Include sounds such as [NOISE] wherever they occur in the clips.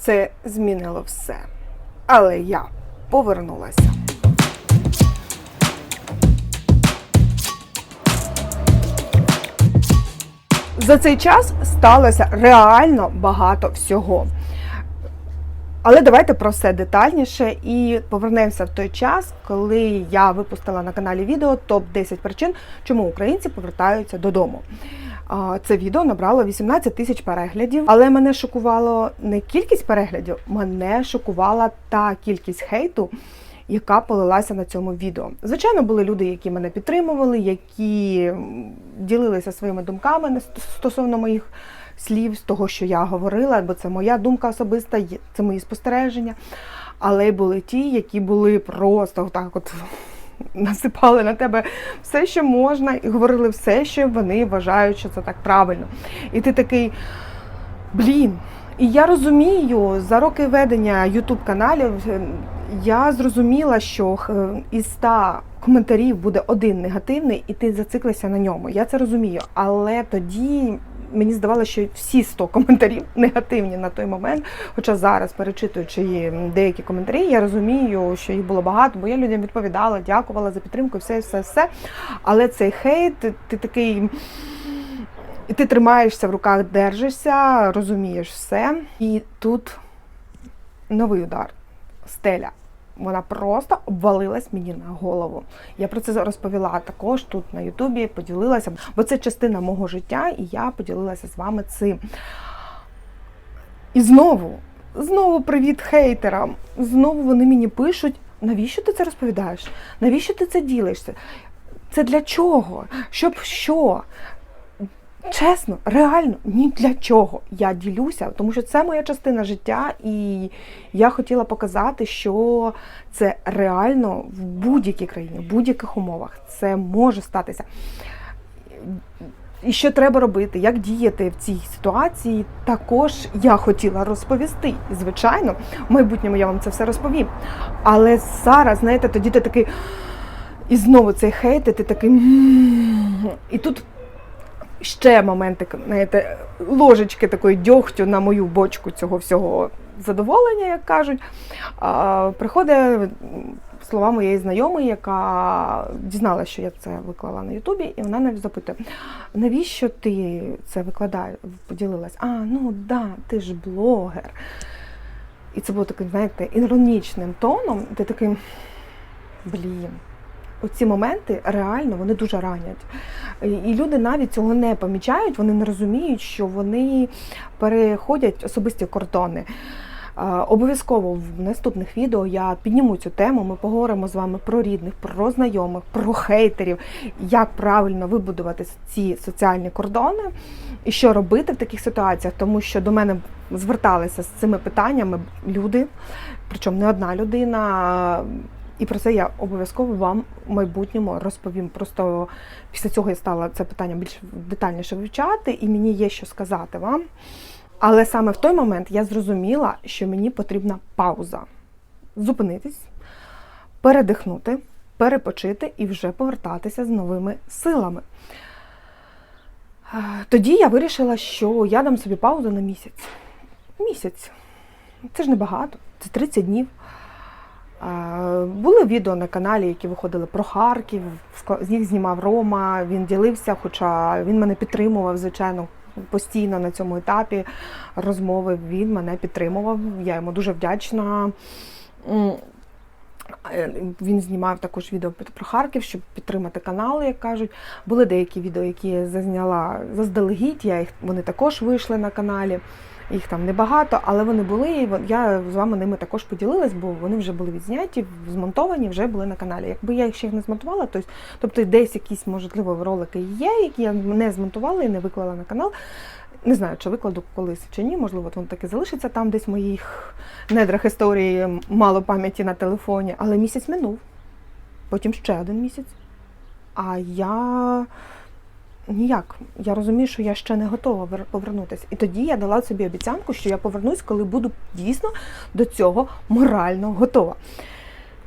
це змінило все. Але я повернулася. За цей час сталося реально багато всього. Але давайте про все детальніше і повернемося в той час, коли я випустила на каналі відео топ 10 причин, чому українці повертаються додому. Це відео набрало 18 тисяч переглядів, але мене шокувало не кількість переглядів, мене шокувала та кількість хейту, яка полилася на цьому відео. Звичайно, були люди, які мене підтримували, які ділилися своїми думками стосовно моїх слів, з того, що я говорила, бо це моя думка особиста, це мої спостереження. Але були ті, які були просто так от [LAUGHS] насипали на тебе все, що можна, і говорили все, що вони вважають, що це так правильно. І ти такий, блін. І я розумію, за роки ведення Ютуб каналів е, я зрозуміла, що е, із 100 коментарів буде один негативний, і ти зациклишся на ньому. Я це розумію. Але тоді мені здавалося, що всі 100 коментарів [LAUGHS] негативні на той момент. Хоча зараз, перечитуючи деякі коментарі, я розумію, що їх було багато, бо я людям відповідала, дякувала за підтримку, все, все, все. Але цей хейт, ти, такий. І ти тримаєшся в руках, держишся, розумієш все. І тут новий удар. Стеля. Вона просто обвалилась мені на голову. Я про це розповіла також тут на Ютубі, поділилася, бо це частина мого життя, і я поділилася з вами цим. І знову, знову привіт хейтерам. Знову вони мені пишуть: навіщо ти це розповідаєш? Навіщо ти це ділишся? Це для чого? Щоб що? Чесно, реально, ні для чого я ділюся, тому що це моя частина життя, і я хотіла показати, що це реально в будь-якій країні, в будь-яких умовах це може статися. І що треба робити, як діяти в цій ситуації, також я хотіла розповісти. І, звичайно, в майбутньому я вам це все розповім. Але зараз, знаєте, тоді ти такий. І знову цей хейт, і ти такий. І тут ще моментик, знаєте, ложечки такої дьогтю на мою бочку цього всього задоволення, як кажуть. А, приходить слова моєї знайомої, яка дізналася, що я це виклала на Ютубі, і вона навіть запитує, навіщо ти це викладаєш? Поділилась? А, ну да, ти ж блогер. І це було таким, знаєте, іронічним тоном. Ти такий, блін. Оці моменти реально вони дуже ранять. І- люди навіть цього не помічають, вони не розуміють, що вони переходять особисті кордони. Обов'язково в наступних відео я підніму цю тему. Ми поговоримо з вами про рідних, про знайомих, про хейтерів, як правильно вибудувати ці соціальні кордони і що робити в таких ситуаціях, тому що до мене зверталися з цими питаннями люди, причому не одна людина. І про це я обов'язково вам в майбутньому розповім. Просто після цього я стала це питання більш детальніше вивчати, і мені є що сказати вам. Але саме в той момент я зрозуміла, що мені потрібна пауза. Зупинитись, передихнути, перепочити і вже повертатися з новими силами. Тоді я вирішила, що я дам собі паузу на місяць. Місяць. Це ж небагато, це 30 днів. Були відео на каналі, які виходили про Харків. них знімав Рома. Він ділився, хоча він мене підтримував, звичайно, постійно на цьому етапі розмови. Він мене підтримував. Я йому дуже вдячна. Е, Він знімав також відео про Харків, щоб підтримати канал, як кажуть. Були деякі відео, які я зазняла заздалегідь. Я їх вони також вийшли на каналі. Їх там небагато, але вони були. І я з вами ними також поділилась, бо вони вже були відзняті, змонтовані, вже були на каналі. Якби я їх ще не змонтувала, то, тобто десь якісь, можливо, ролики є, які я не змонтувала і не виклала на канал. Не знаю, чи викладу колись чи ні, можливо, воно таки залишиться там десь в моїх недрах історії, мало пам'яті на телефоні, але місяць минув. Потім ще один місяць. А я ніяк. Я розумію, що я ще не готова повернутися. І тоді я дала собі обіцянку, що я повернусь, коли буду дійсно до цього морально готова.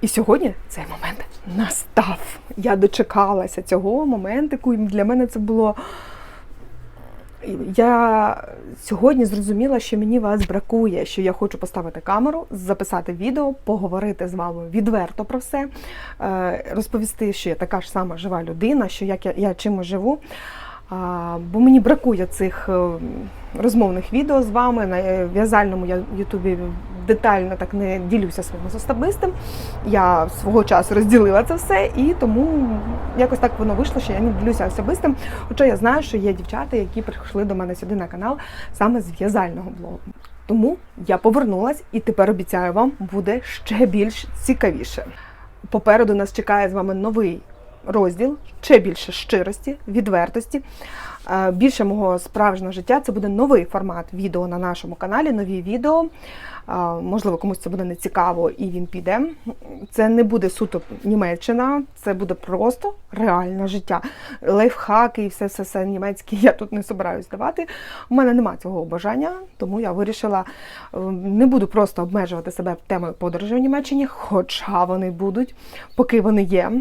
І сьогодні цей момент настав. Я дочекалася цього моментику, і для мене це було. Я сьогодні зрозуміла, що мені вас бракує, що я хочу поставити камеру, записати відео, поговорити з вами відверто про все, е, розповісти, що я така ж сама жива людина, що як я, я чимось живу. Бо мені бракує цих е, розмовних відео з вами. На е, в'язальному я Ютубі детально так не ділюся своїм особистим. Я свого часу розділила це все, і тому якось так воно вийшло, що я не ділюся особистим. Хоча я знаю, що є дівчата, які прийшли до мене сюди на канал саме з в'язального блогу. Тому я повернулась і тепер обіцяю вам буде ще більш цікавіше. Попереду нас чекає з вами новий розділ, ще більше щирості, відвертості. Е, Більше мого справжнього життя це буде новий формат відео на нашому каналі, нові відео. Е, Можливо, комусь це буде не цікаво і він піде. Це не буде суто Німеччина, це буде просто реальне життя. Лайфхаки і все все все німецьке я тут не собираюсь давати. У мене немає цього бажання, тому я вирішила е, не буду просто обмежувати себе темою подорожі в Німеччині, хоча вони будуть, поки вони є.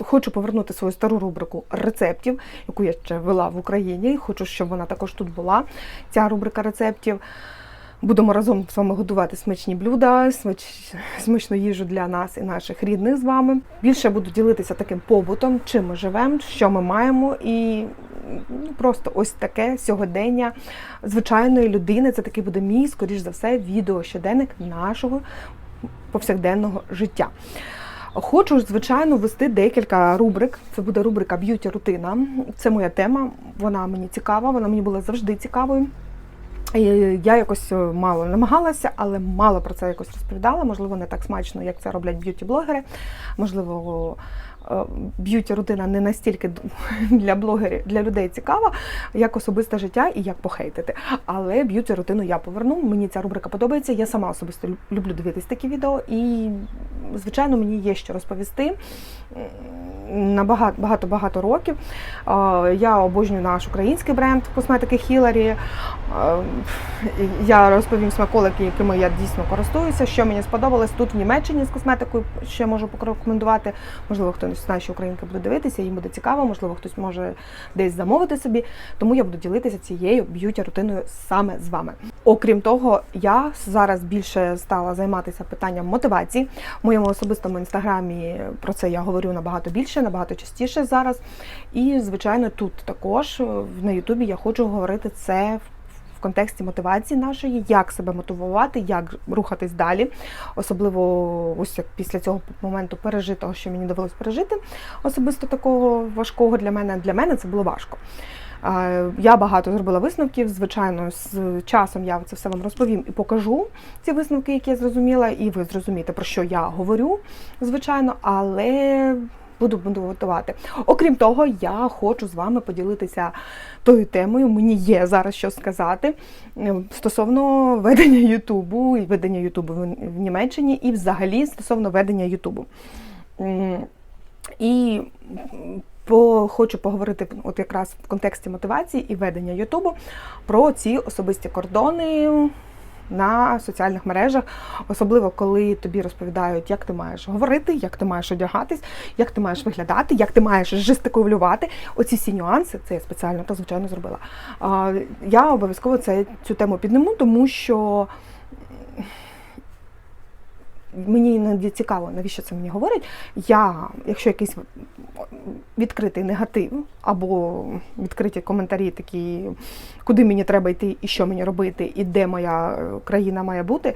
Хочу повернути свою стару рубрику рецептів, яку я ще вела в Україні. Хочу, щоб вона також тут була. Ця рубрика рецептів. Будемо разом з вами готувати смачні блюда, смач... смачну їжу для нас і наших рідних з вами. Більше буду ділитися таким побутом, чим ми живемо, що ми маємо, і ну, просто ось таке сьогодення звичайної людини. Це такий буде мій, скоріш за все, відео щоденник нашого повсякденного життя. Хочу, звичайно, вести декілька рубрик. Це буде рубрика б'юті рутина. Це моя тема. Вона мені цікава, вона мені була завжди цікавою. Я якось мало намагалася, але мало про це якось розповідала. Можливо, не так смачно, як це роблять б'юті-блогери. Можливо, б'юті рутина не настільки [LAUGHS] для блогерів, для людей цікава, як особисте життя і як похейтити. Але б'юті рутину я поверну. Мені ця рубрика подобається. Я сама особисто люблю дивитись такі відео, і звичайно, мені є що розповісти на багато багато багато років. Я обожнюю наш український бренд косметики Хіларі. Я розповім смаколики, якими я дійсно користуюся. Що мені сподобалось тут в Німеччині з косметикою, що можу порекомендувати. Можливо, хтось знає, що українка буде дивитися, їм буде цікаво, можливо, хтось може десь замовити собі. Тому я буду ділитися цією б'юті рутиною саме з вами. Окрім того, я зараз більше стала займатися питанням мотивації. Моєму особистому інстаграмі про це я говорю набагато більше, набагато частіше зараз. І, звичайно, тут також на Ютубі я хочу говорити це в контексті мотивації нашої, як себе мотивувати, як рухатись далі. Особливо ось як після цього моменту пережитого, що мені довелось пережити, особисто такого важкого для мене. Для мене це було важко. Я багато зробила висновків. Звичайно, з часом я це все вам розповім і покажу ці висновки, які я зрозуміла, і ви зрозумієте, про що я говорю, звичайно, але буду готувати. Окрім того, я хочу з вами поділитися тою темою. Мені є зараз що сказати стосовно ведення Ютубу і ведення Ютубу в Німеччині, і взагалі стосовно ведення Ютубу. І по, хочу поговорити от якраз в контексті мотивації і ведення Ютубу про ці особисті кордони на соціальних мережах, особливо коли тобі розповідають, як ти маєш говорити, як ти маєш одягатись, як ти маєш виглядати, як ти маєш жестикулювати. Оці всі нюанси, це я спеціально то звичайно зробила. Я обов'язково це цю тему підниму, тому що мені іноді цікаво, навіщо це мені говорять. Я, якщо якийсь відкритий негатив або відкриті коментарі, такі, куди мені треба йти і що мені робити, і де моя країна має бути,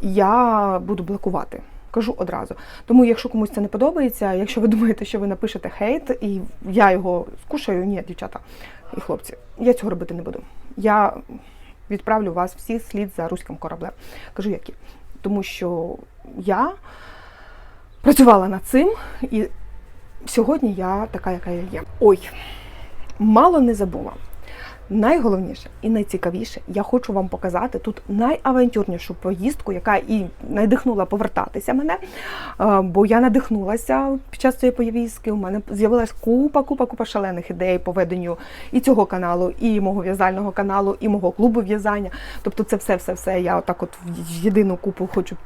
я буду блокувати. Кажу одразу. Тому, якщо комусь це не подобається, якщо ви [LAUGHS] думаєте, що ви напишете хейт, і я його скушаю, ні, дівчата і хлопці, я цього робити не буду. Я відправлю вас всіх слід за руським кораблем. Кажу, які тому що я працювала над цим, і сьогодні я така, яка я є. Ой, мало не забула. Найголовніше і найцікавіше, я хочу вам показати тут найавантюрнішу поїздку, яка і надихнула повертатися мене. Бо я надихнулася під час цієї поїздки. У мене з'явилась купа, купа, купа шалених ідей по веденню і цього каналу, і мого в'язального каналу, і мого клубу в'язання. Тобто, це все-все-все. Я отак, от в єдину купу хочу.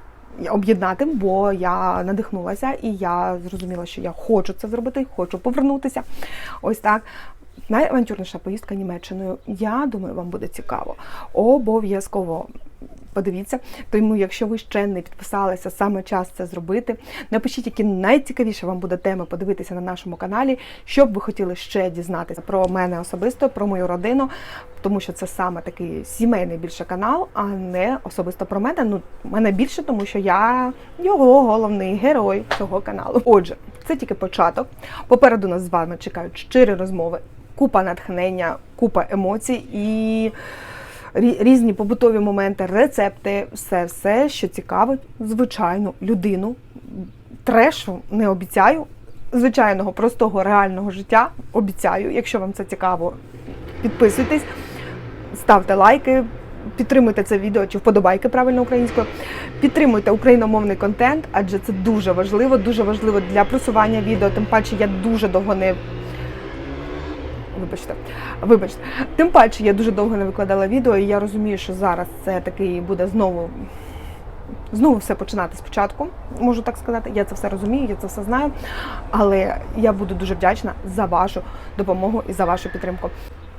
Об'єднати, бо я надихнулася і я зрозуміла, що я хочу це зробити, хочу повернутися. Ось так. найавантюрніша поїздка Німеччиною. Я думаю, вам буде цікаво. Обов'язково подивіться. Тому, якщо ви ще не підписалися, саме час це зробити. Напишіть, які найцікавіше вам буде теми подивитися на нашому каналі, що б ви хотіли ще дізнатися про мене особисто, про мою родину, тому що це саме такий сімейний більше канал, а не особисто про мене. Ну, мене більше, тому що я його головний герой цього каналу. Отже, це тільки початок. Попереду нас з вами чекають щирі розмови, купа натхнення, купа емоцій і різні побутові моменти, рецепти, все, все, що цікавить звичайну людину. Трешу не обіцяю. Звичайного, простого, реального життя обіцяю. Якщо вам це цікаво, підписуйтесь, ставте лайки, підтримуйте це відео чи вподобайки правильно українською. Підтримуйте україномовний контент, адже це дуже важливо, дуже важливо для просування відео. Тим паче я дуже довго не Вибачте, вибачте. Тим паче я дуже довго не викладала відео, і я розумію, що зараз це такий буде знову. Знову все починати спочатку, можу так сказати. Я це все розумію, я це все знаю. Але я буду дуже вдячна за вашу допомогу і за вашу підтримку.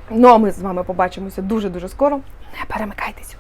Ну а ми з вами побачимося дуже дуже скоро. Не перемикайтесь.